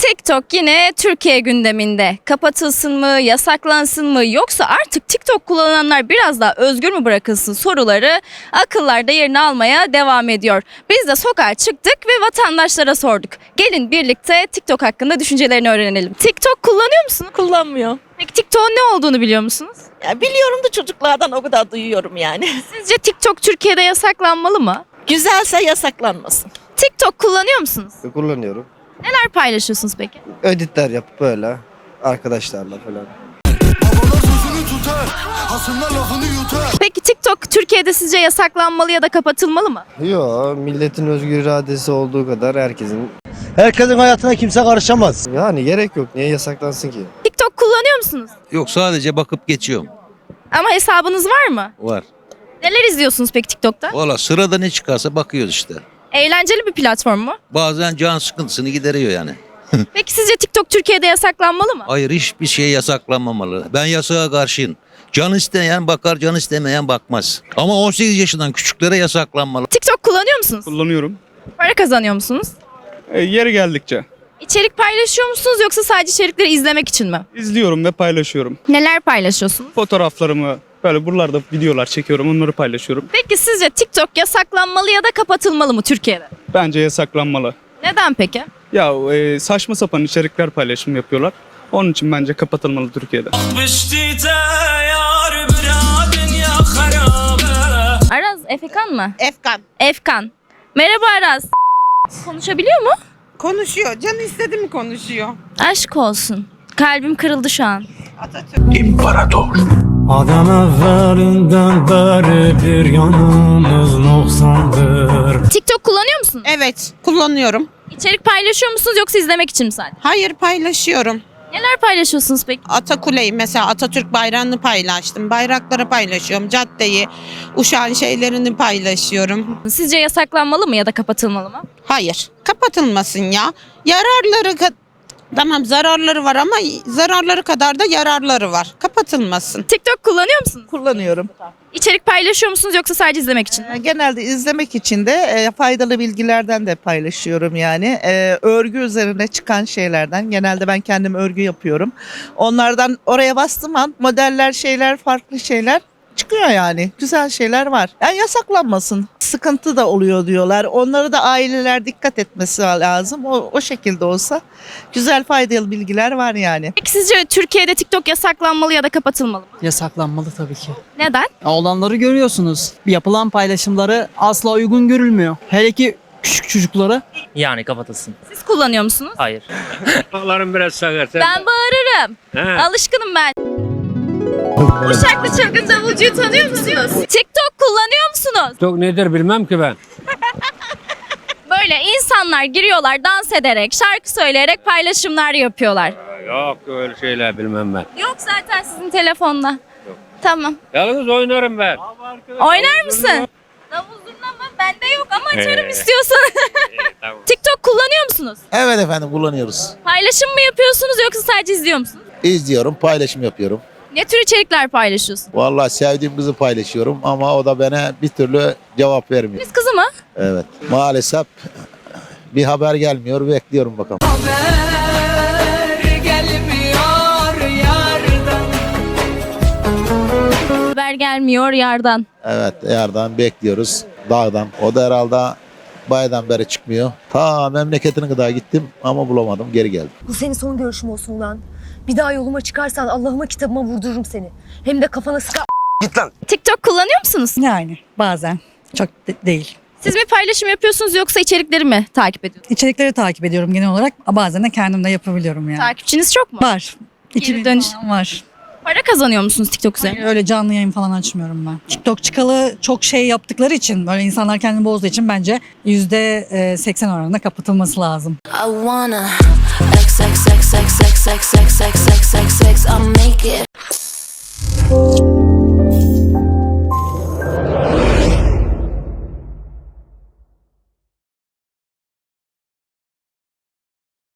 TikTok yine Türkiye gündeminde. Kapatılsın mı, yasaklansın mı yoksa artık TikTok kullananlar biraz daha özgür mü bırakılsın soruları akıllarda yerini almaya devam ediyor. Biz de sokağa çıktık ve vatandaşlara sorduk. Gelin birlikte TikTok hakkında düşüncelerini öğrenelim. TikTok kullanıyor musunuz? Kullanmıyor. Peki TikTok'un ne olduğunu biliyor musunuz? Ya biliyorum da çocuklardan o kadar duyuyorum yani. Sizce TikTok Türkiye'de yasaklanmalı mı? Güzelse yasaklanmasın. TikTok kullanıyor musunuz? Kullanıyorum. Neler paylaşıyorsunuz peki? Editler yapıp böyle arkadaşlarla falan. Babalar sözünü tutar, hasımlar lafını yutar. Peki TikTok Türkiye'de sizce yasaklanmalı ya da kapatılmalı mı? Yo milletin özgür iradesi olduğu kadar herkesin. Herkesin hayatına kimse karışamaz. Yani gerek yok. Niye yasaklansın ki? TikTok kullanıyor musunuz? Yok sadece bakıp geçiyorum. Ama hesabınız var mı? Var. Neler izliyorsunuz peki TikTok'ta? Valla sırada ne çıkarsa bakıyoruz işte. Eğlenceli bir platform mu? Bazen can sıkıntısını gideriyor yani. Peki sizce TikTok Türkiye'de yasaklanmalı mı? Hayır hiçbir şey yasaklanmamalı. Ben yasağa karşıyım. Can isteyen bakar, can istemeyen bakmaz. Ama 18 yaşından küçüklere yasaklanmalı. TikTok kullanıyor musunuz? Kullanıyorum. Para kazanıyor musunuz? E, yeri geldikçe. İçerik paylaşıyor musunuz yoksa sadece içerikleri izlemek için mi? izliyorum ve paylaşıyorum. Neler paylaşıyorsunuz? Fotoğraflarımı böyle buralarda videolar çekiyorum onları paylaşıyorum. Peki sizce TikTok yasaklanmalı ya da kapatılmalı mı Türkiye'de? Bence yasaklanmalı. Neden peki? Ya e, saçma sapan içerikler paylaşım yapıyorlar. Onun için bence kapatılmalı Türkiye'de. Araz Efekan mı? Efkan Efkan. Merhaba Araz. Konuşabiliyor mu? konuşuyor. Canı istedi mi konuşuyor. Aşk olsun. Kalbim kırıldı şu an. Adam evvelinden beri bir yanımız noksandır. TikTok kullanıyor musun? Evet kullanıyorum. İçerik paylaşıyor musunuz yoksa izlemek için mi sadece? Hayır paylaşıyorum. Neler paylaşıyorsunuz peki? Atakule'yi mesela Atatürk bayrağını paylaştım. Bayrakları paylaşıyorum. Caddeyi, Uşak'ın şeylerini paylaşıyorum. Sizce yasaklanmalı mı ya da kapatılmalı mı? Hayır kapatılmasın ya. Yararları Tamam zararları var ama zararları kadar da yararları var. Kapatılmasın. TikTok kullanıyor musunuz? Kullanıyorum. İçerik paylaşıyor musunuz yoksa sadece izlemek için mi? Ee, Genelde izlemek için de e, faydalı bilgilerden de paylaşıyorum yani. E, örgü üzerine çıkan şeylerden. Genelde ben kendim örgü yapıyorum. Onlardan oraya bastığım an modeller şeyler farklı şeyler çıkıyor yani. Güzel şeyler var. Yani yasaklanmasın. Sıkıntı da oluyor diyorlar. Onları da aileler dikkat etmesi lazım. O, o şekilde olsa güzel faydalı bilgiler var yani. Peki sizce Türkiye'de TikTok yasaklanmalı ya da kapatılmalı mı? Yasaklanmalı tabii ki. Neden? Ya Olanları görüyorsunuz. Yapılan paylaşımları asla uygun görülmüyor. Hele ki küçük çocuklara. Yani kapatılsın. Siz kullanıyor musunuz? Hayır. Kulaklarım biraz sakar. Ben bağırırım. He. Alışkınım ben. Uşaklı çılgın davulcuyu tanıyor musunuz? TikTok kullanıyor musunuz? Çok nedir bilmem ki ben. Böyle insanlar giriyorlar dans ederek, şarkı söyleyerek paylaşımlar yapıyorlar. Yok öyle şeyler bilmem ben. Yok zaten sizin telefonda. Tamam. Yalnız oynarım ben. Oynar mısın? Davul zurna? Bende yok ama açarım istiyorsan. tamam. TikTok kullanıyor musunuz? Evet efendim kullanıyoruz. Paylaşım mı yapıyorsunuz yoksa sadece izliyor musunuz? İzliyorum, paylaşım yapıyorum. Ne tür içerikler paylaşıyorsunuz? Vallahi sevdiğim kızı paylaşıyorum ama o da bana bir türlü cevap vermiyor. Biz kızı mı? Evet. Maalesef bir haber gelmiyor. Bekliyorum bakalım. Haber gelmiyor yardan. Evet, yerden bekliyoruz. Dağdan. O da herhalde baydan beri çıkmıyor. Ta memleketine kadar gittim ama bulamadım. Geri geldim. Bu senin son görüşüm olsun lan. Bir daha yoluma çıkarsan Allah'ıma kitabıma vurdururum seni. Hem de kafana sıkar. TikTok kullanıyor musunuz? Yani bazen. Çok değil. Siz mi paylaşım yapıyorsunuz yoksa içerikleri mi takip ediyorsunuz? İçerikleri takip ediyorum genel olarak. Bazen de kendim de yapabiliyorum yani. Takipçiniz çok mu? Var. Geri 2000 dönüş. falan var. Para kazanıyor musunuz TikTok üzerinden? Öyle canlı yayın falan açmıyorum ben. TikTok çıkalı çok şey yaptıkları için böyle insanlar kendini bozduğu için bence %80 oranında kapatılması lazım. I wanna sex, sex, sex, sex, sex, sex, sex, sex, sex, I'll make it.